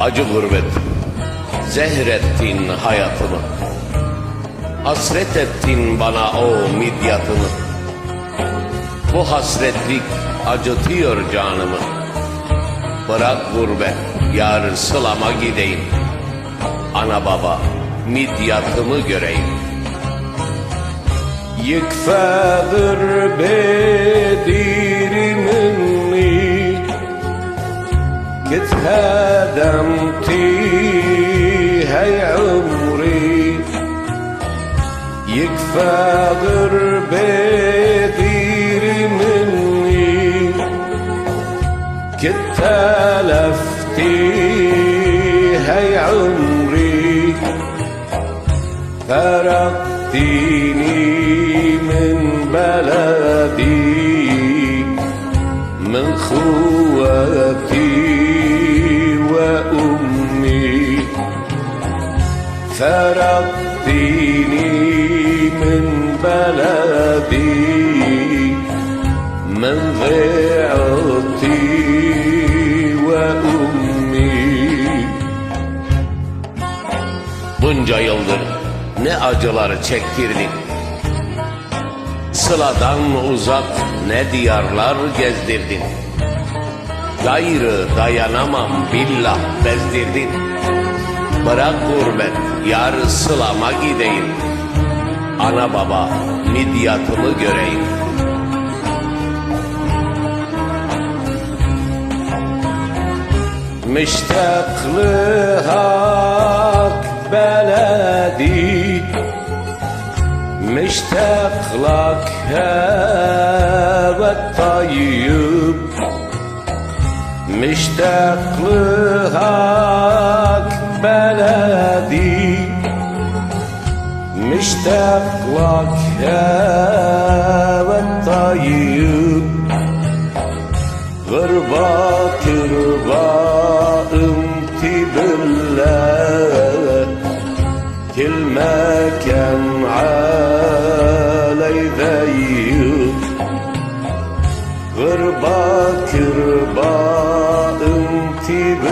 acı gurbet Zehrettin hayatımı. Hasret ettin bana o midyatını. Bu hasretlik acıtıyor canımı. Bırak gurbet yar sılama gideyim. Ana baba midyatımı göreyim. Yıkfadır bedirimi فاغر بيطير مني. كتلفتي هي عمري. فرقتيني من بلدي من خواتي وأمي. فرقتيني بلدي من ضيعتي وأمي Bunca yıldır ne acılar çektirdin Sıladan uzak ne diyarlar gezdirdin Gayrı dayanamam billah bezdirdin Bırak gurbet yar sılama gideyim ana baba midyatımı göreyim. Müştaklı hak beledi. Müştaklak hevet tayyib Müştaklı hak beledi. مشتاق لك هذا الطيب غربة كربة امتي بالله كل ما كان علي ذيب غربة كربة امتي بالله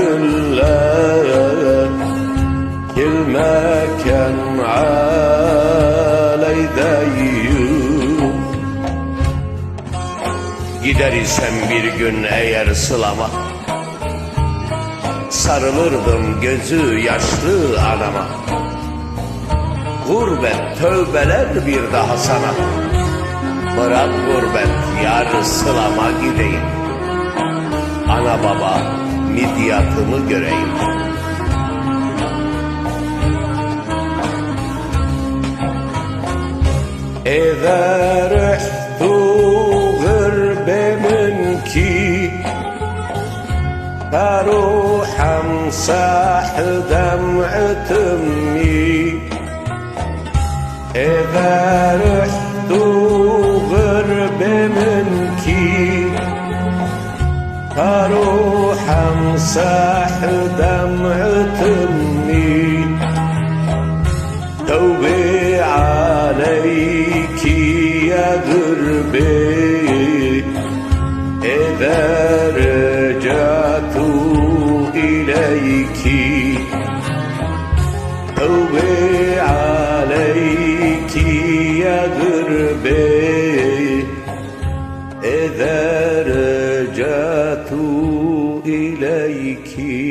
sevdayım Gider isem bir gün eğer sılama. Sarılırdım gözü yaşlı anama. Gurbet tövbeler bir daha sana. Bırak gurbet yar sılama gideyim. Ana baba midyatımı göreyim. إذا رحت غرب منكي أروح أمسح دمعة أمي إذا رحت غرب منكي أروح أمسح دمعة أمي görmeyi eder catu ileyki Tevbe aleyki ya gırbeyi eder catu ileyki